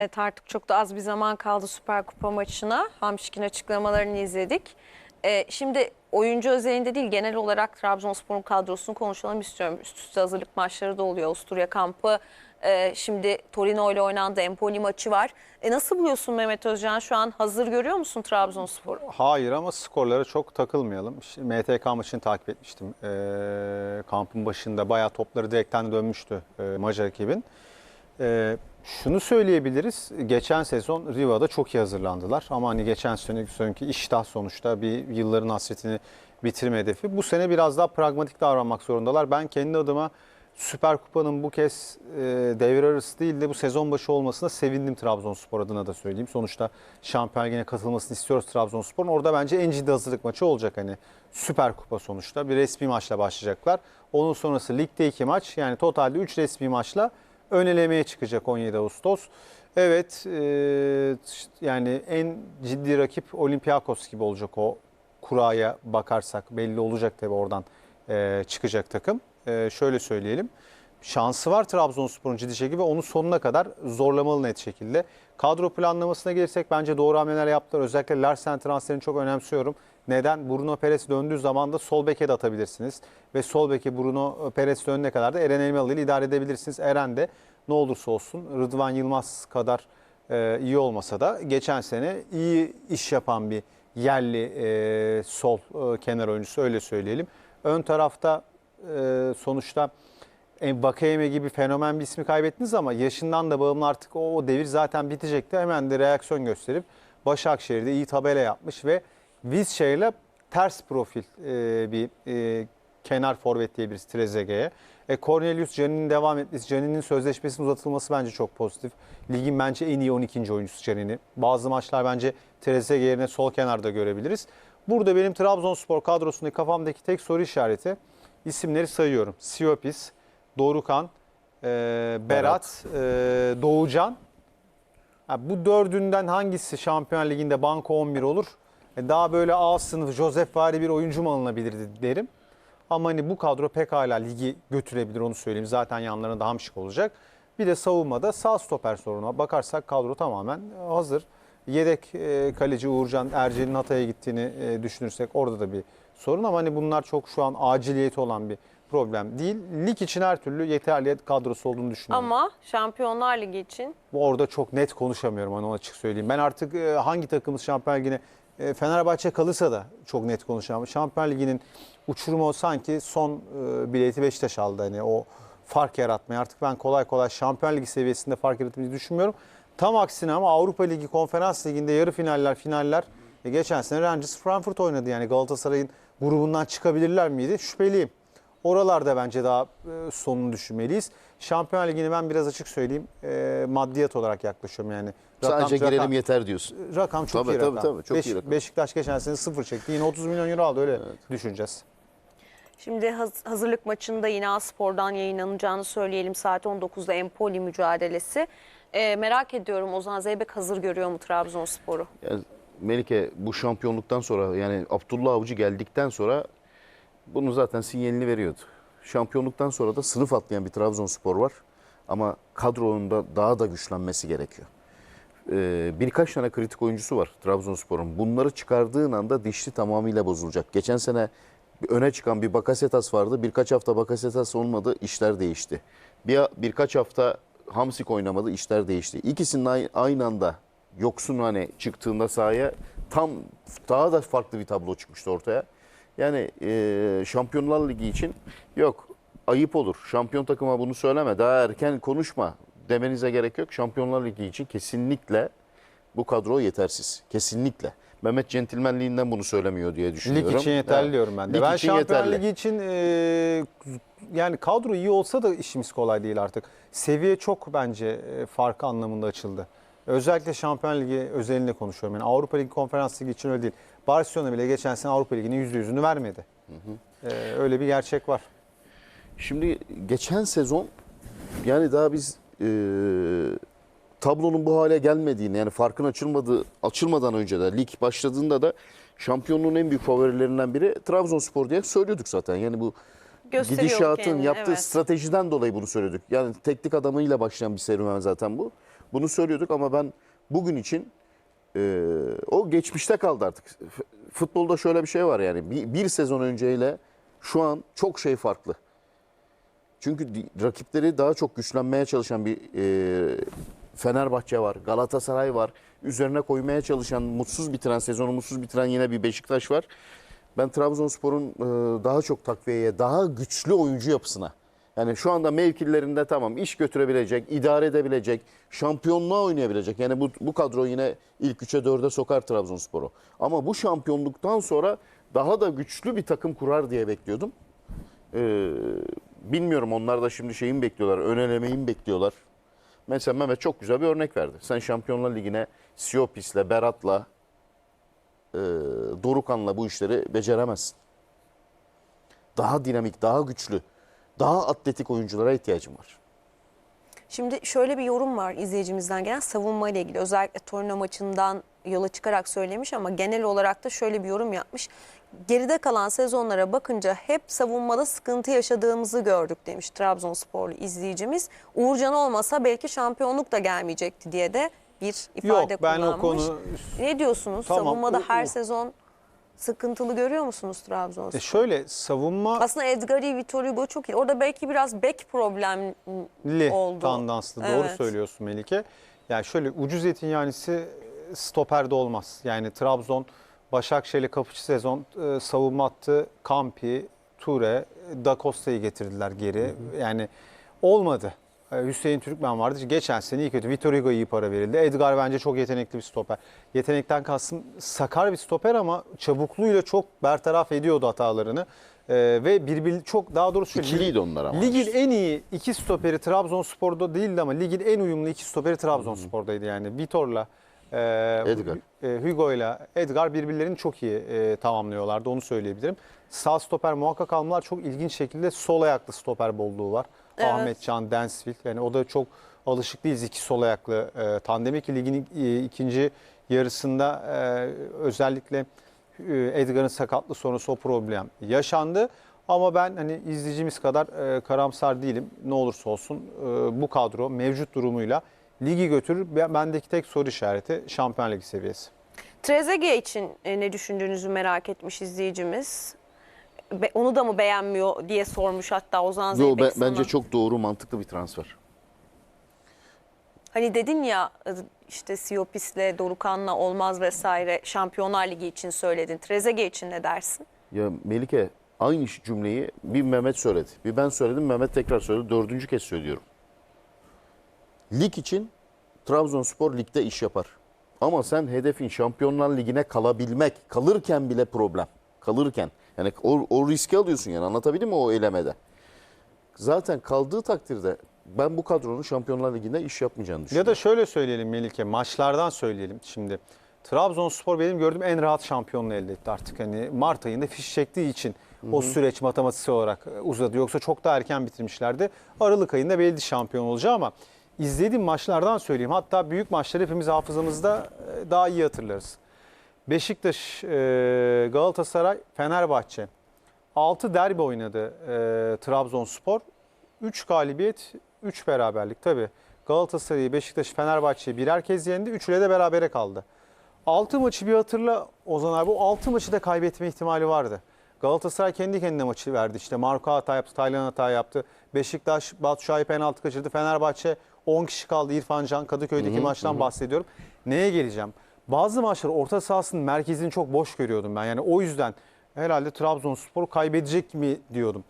Evet artık çok da az bir zaman kaldı Süper Kupa maçına. Hamşik'in açıklamalarını izledik. Ee, şimdi oyuncu özelinde değil genel olarak Trabzonspor'un kadrosunu konuşalım istiyorum. Üst üste hazırlık maçları da oluyor. Avusturya kampı e, şimdi Torino ile oynandı. Empoli maçı var. E, nasıl buluyorsun Mehmet Özcan? Şu an hazır görüyor musun Trabzonspor'u? Hayır ama skorlara çok takılmayalım. İşte MTK maçını takip etmiştim. Ee, kampın başında bayağı topları direkten dönmüştü e, Macar ekibin. Ee, şunu söyleyebiliriz. Geçen sezon Riva'da çok iyi hazırlandılar. Ama hani geçen sene sonraki iştah sonuçta bir yılların hasretini bitirme hedefi. Bu sene biraz daha pragmatik davranmak zorundalar. Ben kendi adıma Süper Kupa'nın bu kez e, devre arası değil de bu sezon başı olmasına sevindim Trabzonspor adına da söyleyeyim. Sonuçta Şampiyon Ligi'ne katılmasını istiyoruz Trabzonspor'un. Orada bence en ciddi hazırlık maçı olacak hani. Süper Kupa sonuçta bir resmi maçla başlayacaklar. Onun sonrası ligde iki maç yani totalde 3 resmi maçla ön elemeye çıkacak 17 Ağustos. Evet e, yani en ciddi rakip Olympiakos gibi olacak o kuraya bakarsak belli olacak tabii oradan e, çıkacak takım. E, şöyle söyleyelim. Şansı var Trabzonspor'un ciddi şekilde onu sonuna kadar zorlamalı net şekilde. Kadro planlamasına gelirsek bence doğru hamleler yaptılar. Özellikle Larsen transferini çok önemsiyorum. Neden? Bruno Perez döndüğü zaman da sol beke de atabilirsiniz. Ve sol beke Bruno Perez dönene kadar da Eren Elmalı ile idare edebilirsiniz. Eren de ne olursa olsun Rıdvan Yılmaz kadar e, iyi olmasa da geçen sene iyi iş yapan bir yerli e, sol e, kenar oyuncusu öyle söyleyelim. Ön tarafta e, sonuçta Vakayeme gibi fenomen bir ismi kaybettiniz ama yaşından da bağımlı artık o, o devir zaten bitecekti. Hemen de reaksiyon gösterip Başakşehir'de iyi tabela yapmış ve Vizca'yla ters profil e, bir e, kenar forvet diyebiliriz Trezeguet'e. E, Cornelius Canini'nin devam etmesi, Canini'nin sözleşmesinin uzatılması bence çok pozitif. Ligin bence en iyi 12. oyuncusu Canini. Bazı maçlar bence Trezeguet yerine sol kenarda görebiliriz. Burada benim Trabzonspor kadrosundaki kafamdaki tek soru işareti isimleri sayıyorum. Siopis, Dorukan, e, Berat, e, Doğucan. Ha, bu dördünden hangisi Şampiyon Ligi'nde banko 11 olur? E, daha böyle A sınıfı Joseph vari bir oyuncu mu alınabilirdi derim. Ama hani bu kadro pekala ligi götürebilir onu söyleyeyim. Zaten yanlarında da Hamşik olacak. Bir de savunmada sağ stoper sorununa bakarsak kadro tamamen hazır. Yedek e, kaleci Uğurcan Ercel'in Hatay'a gittiğini e, düşünürsek orada da bir sorun ama hani bunlar çok şu an aciliyeti olan bir problem değil. Lig için her türlü yeterli kadrosu olduğunu düşünüyorum. Ama Şampiyonlar Ligi için Orada çok net konuşamıyorum hani açık söyleyeyim. Ben artık hangi takımımız Şampiyon Ligi'ne Fenerbahçe kalırsa da çok net konuşamam. Şampiyon Ligi'nin uçurumu sanki son e, bileti Beşiktaş aldı. Hani o fark yaratmayı artık ben kolay kolay Şampiyon Ligi seviyesinde fark yaratmayı düşünmüyorum. Tam aksine ama Avrupa Ligi, Konferans Ligi'nde yarı finaller, finaller e, geçen sene Rangers Frankfurt oynadı. Yani Galatasaray'ın grubundan çıkabilirler miydi? Şüpheliyim. Oralarda bence daha e, sonunu düşünmeliyiz. Şampiyon Ligi'ni ben biraz açık söyleyeyim e, maddiyat olarak yaklaşıyorum yani. Sadece girelim yeter diyorsun. Rakam çok Tabii, iyi tabii, rakam. tabii, çok iyi Beş- rakam. Beşiktaş geçen sene sıfır çekti. Yine 30 milyon euro aldı öyle düşüneceğiz. Şimdi haz- hazırlık maçında yine Aspor'dan yayınlanacağını söyleyelim. Saat 19'da Empoli mücadelesi. Ee, merak ediyorum Ozan Zeybek hazır görüyor mu Trabzonspor'u? Yani Melike bu şampiyonluktan sonra yani Abdullah Avcı geldikten sonra bunu zaten sinyalini veriyordu. Şampiyonluktan sonra da sınıf atlayan bir Trabzonspor var. Ama kadronunda daha da güçlenmesi gerekiyor. Ee, birkaç tane kritik oyuncusu var Trabzonspor'un. Bunları çıkardığın anda dişli tamamıyla bozulacak. Geçen sene öne çıkan bir Bakasetas vardı. Birkaç hafta Bakasetas olmadı, işler değişti. Bir, birkaç hafta Hamsik oynamadı, işler değişti. İkisinin ay- aynı anda yoksun hani çıktığında sahaya tam daha da farklı bir tablo çıkmıştı ortaya. Yani e, Şampiyonlar Ligi için yok ayıp olur. Şampiyon takıma bunu söyleme. Daha erken konuşma demenize gerek yok. Şampiyonlar Ligi için kesinlikle bu kadro yetersiz. Kesinlikle. Mehmet centilmenliğinden bunu söylemiyor diye düşünüyorum. Lig için yeterli Evet. diyorum ben de. Lig ben için Şampiyon yeterli. Ligi için e, yani kadro iyi olsa da işimiz kolay değil artık. Seviye çok bence e, fark anlamında açıldı. Özellikle Şampiyon Ligi özelinde konuşuyorum. Yani Avrupa Ligi Konferans Ligi için öyle değil. Barcelona bile geçen sene Avrupa Ligi'nin %100'ünü vermedi. E, öyle bir gerçek var. Şimdi geçen sezon yani daha biz e, tablonun bu hale gelmediğini yani farkın açılmadığı açılmadan önce de lig başladığında da şampiyonluğun en büyük favorilerinden biri Trabzonspor diye söylüyorduk zaten. Yani bu gidişatın kendini, yaptığı evet. stratejiden dolayı bunu söyledik. Yani teknik adamıyla başlayan bir serüven zaten bu. Bunu söylüyorduk ama ben bugün için e, o geçmişte kaldı artık. Futbolda şöyle bir şey var yani bir, bir sezon önceyle şu an çok şey farklı. Çünkü rakipleri daha çok güçlenmeye çalışan bir e, Fenerbahçe var, Galatasaray var. Üzerine koymaya çalışan, mutsuz bitiren, sezonu mutsuz bitiren yine bir Beşiktaş var. Ben Trabzonspor'un e, daha çok takviyeye, daha güçlü oyuncu yapısına. Yani şu anda mevkilerinde tamam iş götürebilecek, idare edebilecek, şampiyonluğa oynayabilecek. Yani bu, bu kadro yine ilk 3'e 4'e sokar Trabzonspor'u. Ama bu şampiyonluktan sonra daha da güçlü bir takım kurar diye bekliyordum. Ee, bilmiyorum onlar da şimdi şeyin bekliyorlar, ön elemeyi mi bekliyorlar? Mesela Mehmet çok güzel bir örnek verdi. Sen Şampiyonlar Ligi'ne Siopis'le, Berat'la, e, Dorukan'la bu işleri beceremezsin. Daha dinamik, daha güçlü, daha atletik oyunculara ihtiyacım var. Şimdi şöyle bir yorum var izleyicimizden gelen savunma ile ilgili. Özellikle Torino maçından yola çıkarak söylemiş ama genel olarak da şöyle bir yorum yapmış. Geride kalan sezonlara bakınca hep savunmada sıkıntı yaşadığımızı gördük demiş Trabzonsporlu izleyicimiz. Uğurcan olmasa belki şampiyonluk da gelmeyecekti diye de bir ifade Yok ben o kullanmış. konu Ne diyorsunuz? Tamam, Savunmada o- her o- sezon sıkıntılı görüyor musunuz Trabzonspor? E şöyle savunma Aslında Edgari, Vitor Hugo çok iyi. Orada belki biraz bek problemli li oldu. tandanslı doğru Evet. söylüyorsun Melike. Yani şöyle ucuz etin yanisi stoperde olmaz. Yani Trabzon Başakşehir'le kapıcı sezon e, savunma attı. Kampi, Ture, Da Costa'yı getirdiler geri. Yani olmadı. E, Hüseyin Türkmen vardı. Geçen sene iyi kötü. Vitor Hugo iyi para verildi. Edgar bence çok yetenekli bir stoper. Yetenekten kastım sakar bir stoper ama çabukluğuyla çok bertaraf ediyordu hatalarını. E, ve birbiri çok daha doğrusu şöyle, İkiliydi onlar ama. Ligin en iyi iki stoperi Trabzonspor'da değildi ama ligin en uyumlu iki stoperi Trabzonspor'daydı yani. Vitor'la e, Edgar. e, Hugo'yla Edgar birbirlerini çok iyi e, tamamlıyorlardı onu söyleyebilirim. Sağ stoper muhakkak almalar çok ilginç şekilde sol ayaklı stoper bolluğu var. Evet. Ahmet Can Densville yani o da çok alışık değiliz iki sol ayaklı e, tandemi ki ligin e, ikinci yarısında e, özellikle e, Edgar'ın sakatlığı sonrası o problem yaşandı. Ama ben hani izleyicimiz kadar e, karamsar değilim. Ne olursa olsun e, bu kadro mevcut durumuyla ligi götürür. Ben- Bendeki tek soru işareti Şampiyon Ligi seviyesi. Trezeguet için e, ne düşündüğünüzü merak etmiş izleyicimiz. Be- onu da mı beğenmiyor diye sormuş hatta Ozan Yo, Zeybek be- sana. bence çok doğru, mantıklı bir transfer. Hani dedin ya işte Siopis'le Dorukan'la olmaz vesaire Şampiyonlar Ligi için söyledin. Trezeguet için ne dersin? Ya Melike aynı cümleyi bir Mehmet söyledi. Bir ben söyledim, Mehmet tekrar söyledi. Dördüncü kez söylüyorum. Lig için Trabzonspor ligde iş yapar. Ama sen hedefin Şampiyonlar Ligi'ne kalabilmek, kalırken bile problem. Kalırken. Yani o, o riski alıyorsun yani anlatabildim mi o elemede? Zaten kaldığı takdirde ben bu kadronun Şampiyonlar Ligi'nde iş yapmayacağını Ya düşünüyorum. da şöyle söyleyelim Melike, maçlardan söyleyelim şimdi. Trabzonspor benim gördüğüm en rahat şampiyonluğu elde etti artık. Hani Mart ayında fiş çektiği için o süreç matematiksel olarak e, uzadı. Yoksa çok daha erken bitirmişlerdi. Aralık ayında belli şampiyon olacağı ama izlediğim maçlardan söyleyeyim. Hatta büyük maçları hepimiz hafızamızda e, daha iyi hatırlarız. Beşiktaş, e, Galatasaray, Fenerbahçe. 6 derbi oynadı e, Trabzonspor. 3 galibiyet, 3 beraberlik. Tabii Galatasaray'ı, Beşiktaş, Fenerbahçe'yi birer kez yendi. Üçüyle de berabere kaldı. 6 maçı bir hatırla Ozan abi. O 6 maçı da kaybetme ihtimali vardı. Galatasaray kendi kendine maçı verdi. İşte Marco hata yaptı, Taylan hata yaptı. Beşiktaş, Batu Şahin penaltı kaçırdı. Fenerbahçe 10 kişi kaldı. İrfan Can Kadıköy'deki maçtan bahsediyorum. Neye geleceğim? Bazı maçları orta sahasının merkezini çok boş görüyordum ben. Yani o yüzden herhalde Trabzonspor kaybedecek mi diyordum.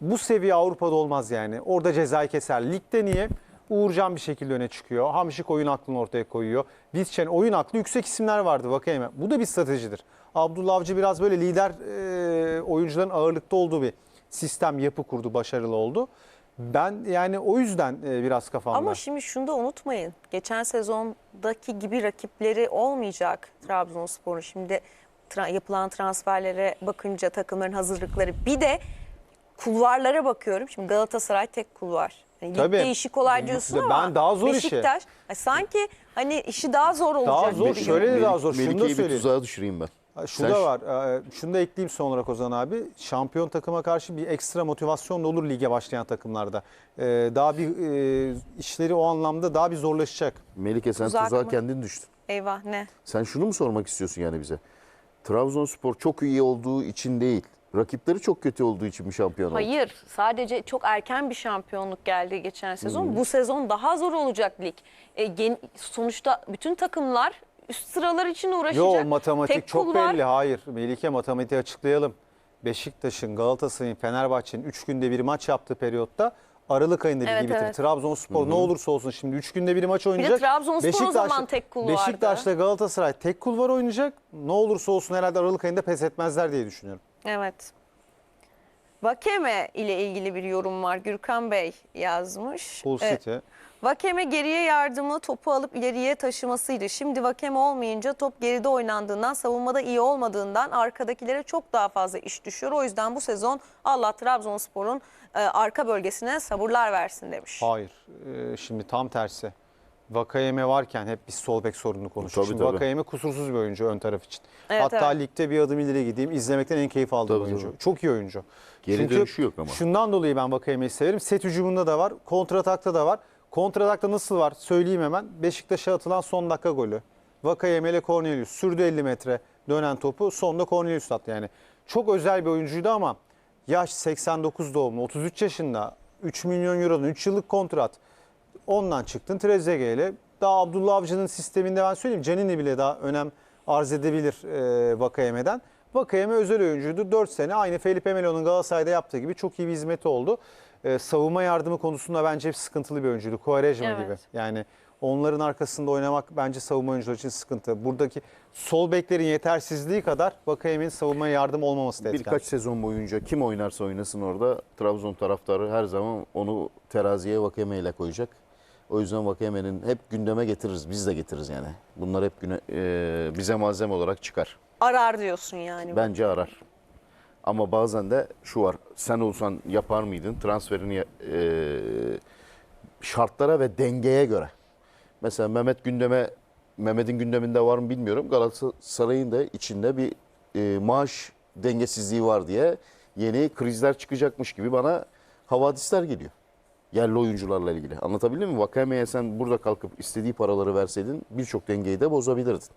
Bu seviye Avrupa'da olmaz yani. Orada cezayı keser. Ligde niye? Uğurcan bir şekilde öne çıkıyor. Hamşik oyun aklını ortaya koyuyor. Vizçen oyun aklı yüksek isimler vardı Vakayeme. Bu da bir stratejidir. Abdullah Avcı biraz böyle lider e, oyuncuların ağırlıkta olduğu bir sistem yapı kurdu, başarılı oldu. Ben yani o yüzden e, biraz kafamda. Ama şimdi şunu da unutmayın. Geçen sezondaki gibi rakipleri olmayacak Trabzonspor'un. Şimdi tra- yapılan transferlere bakınca takımların hazırlıkları. Bir de kulvarlara bakıyorum. Şimdi Galatasaray tek kulvar. Yani Tabii. ligde işi kolay diyorsun Ben ama daha zor işi. Beşiktaş ay sanki hani işi daha zor olacak. Daha zor, gibi şöyle de daha zor. Şunu da Melike'yi bir söyleyeyim. tuzağa düşüreyim ben. Şu Sen da var. e, Şunu da ekleyeyim son olarak Ozan abi. Şampiyon takıma karşı bir ekstra motivasyon da olur lige başlayan takımlarda. E, Daha bir e, işleri o anlamda daha bir zorlaşacak. Melike sen Tuzak tuzağa mı? kendin düştün. Eyvah ne? Sen şunu mu sormak istiyorsun yani bize? Trabzonspor çok iyi olduğu için değil, rakipleri çok kötü olduğu için mi şampiyon oldu? Hayır sadece çok erken bir şampiyonluk geldi geçen sezon. Hmm. Bu sezon daha zor olacak lig. E, gen- sonuçta bütün takımlar üst sıralar için uğraşacak. Yo matematik Tek çok kul var. belli. Hayır Melike matematiği açıklayalım. Beşiktaş'ın, Galatasaray'ın, Fenerbahçe'nin 3 günde bir maç yaptığı periyotta Aralık ayında ligi Evet, bitirdi. evet. Trabzonspor ne olursa olsun şimdi 3 günde bir maç oynayacak. Trabzonspor o zaman tek kul vardı. Beşiktaş'la Galatasaray tek kulvar oynayacak. Ne olursa olsun herhalde Aralık ayında pes etmezler diye düşünüyorum. Evet. Vakeme ile ilgili bir yorum var. Gürkan Bey yazmış. Hull Evet. City. Vakeme geriye yardımı topu alıp ileriye taşımasıydı. Şimdi Vakeme olmayınca top geride oynandığından, savunmada iyi olmadığından arkadakilere çok daha fazla iş düşüyor. O yüzden bu sezon Allah Trabzonspor'un e, arka bölgesine sabırlar versin demiş. Hayır. Ee, şimdi tam tersi. Vakayeme varken hep biz sol bek sorununu konuşuyoruz. Tabii, Şimdi tabii. Vakayeme kusursuz bir oyuncu ön taraf için. Evet, Hatta evet. ligde bir adım ileri gideyim. izlemekten en keyif aldığım Tabii, oyuncu. tabii. Çok iyi oyuncu. Geri dönüşü yok ama. Şundan dolayı ben Vakayeme'yi severim. Set hücumunda da var. Kontratakta da var. Kontratakta nasıl var? Söyleyeyim hemen. Beşiktaş'a atılan son dakika golü. Vakayeme ile Cornelius sürdü 50 metre dönen topu. Sonunda Cornelius attı yani. Çok özel bir oyuncuydu ama yaş 89 doğumlu 33 yaşında 3 milyon euronun 3 yıllık kontrat. Ondan çıktın Trezeguet ile. Daha Abdullah Avcı'nın sisteminde ben söyleyeyim Canini bile daha önem arz edebilir e, Vakayeme'den. Vakayeme özel oyuncuydu. 4 sene aynı Felipe Melo'nun Galatasaray'da yaptığı gibi çok iyi bir hizmeti oldu. E, savunma yardımı konusunda bence hep sıkıntılı bir oyuncuydu. Quaresma Evet. gibi. Yani onların arkasında oynamak bence savunma oyuncuları için sıkıntı. Buradaki sol beklerin yetersizliği kadar Vakayeme'nin savunmaya yardım olmaması da etken. Birkaç sezon boyunca kim oynarsa oynasın orada Trabzon taraftarı her zaman onu teraziye Vakeme ile koyacak. O yüzden Vakeme'nin hep gündeme getiririz. Biz de getiririz yani. Bunlar hep güne, e, bize malzeme olarak çıkar. Arar diyorsun yani. Bence arar. Ama bazen de şu var. Sen olsan yapar mıydın transferini e, şartlara ve dengeye göre. Mesela Mehmet gündeme Mehmet'in gündeminde var mı bilmiyorum. Galatasaray'ın da içinde bir e, maaş dengesizliği var diye yeni krizler çıkacakmış gibi bana havadisler geliyor. Yerli oyuncularla ilgili. Anlatabildim mi? Vakame'ye sen burada kalkıp istediği paraları verseydin birçok dengeyi de bozabilirdin.